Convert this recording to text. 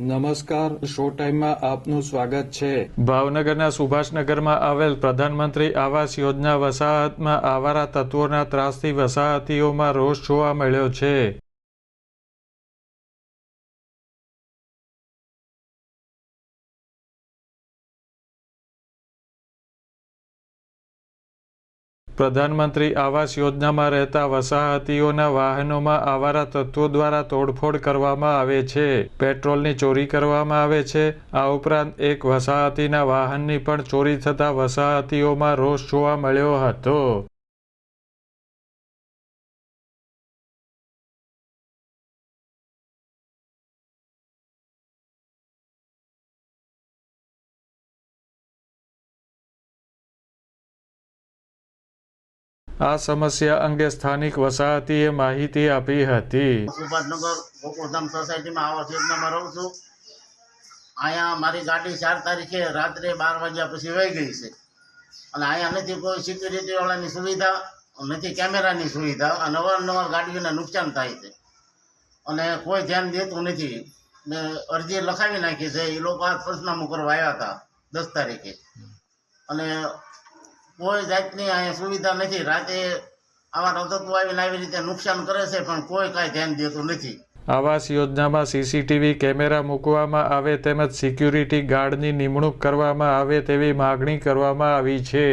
નમસ્કાર શો ટાઈમમાં આપનું સ્વાગત છે. ભાવનગરના સુભાષનગરમાં આવેલ પ્રધાનમંત્રી આવાસ યોજના વસાહતમાં આવારા તત્વોના ત્રાસથી વસાહતીઓમાં રોષ જોવા મળ્યો છે. પ્રધાનમંત્રી આવાસ યોજનામાં રહેતા વસાહતીઓના વાહનોમાં આવારા તત્વો દ્વારા તોડફોડ કરવામાં આવે છે. પેટ્રોલની ચોરી કરવામાં આવે છે. આ ઉપરાંત એક વસાહતીના વાહનની પણ ચોરી થતા વસાહતીઓમાં રોષ જોવા મળ્યો હતો. આ સમસ્યા અંગે સ્થાનિક વસાહતીએ માહિતી આપી હતી. સુભાષનગર ગોકુળધામ સોસાયટીમાં આવાસ યોજનામાં રહું છું. અહીંયા મારી ગાડી ચાર તારીખે રાત્રે બાર વાગ્યા પછી વહી ગઈ છે. અને અહીંયા નથી કોઈ સિક્યુરિટી વાળાની સુવિધા, નથી કેમેરાની સુવિધા, અને અવારનવાર ગાડીઓને નુકસાન થાય છે. અને કોઈ ધ્યાન દેતું નથી. મેં અરજી લખાવી નાખી છે. એ લોકો આ પ્રશ્ન કરવા આવ્યા હતા દસ તારીખે. અને કોઈ જાતની અહીંયા સુવિધા નથી. રાતે આવા તત્વો આવીને આવી રીતે નુકસાન કરે છે, પણ કોઈ કાંઈ ધ્યાન દેતું નથી. આવાસ યોજનામાં સીસીટીવી કેમેરા મૂકવામાં આવે તેમજ સિક્યુરિટી ગાર્ડની નિમણૂક કરવામાં આવે તેવી માગણી કરવામાં આવી છે.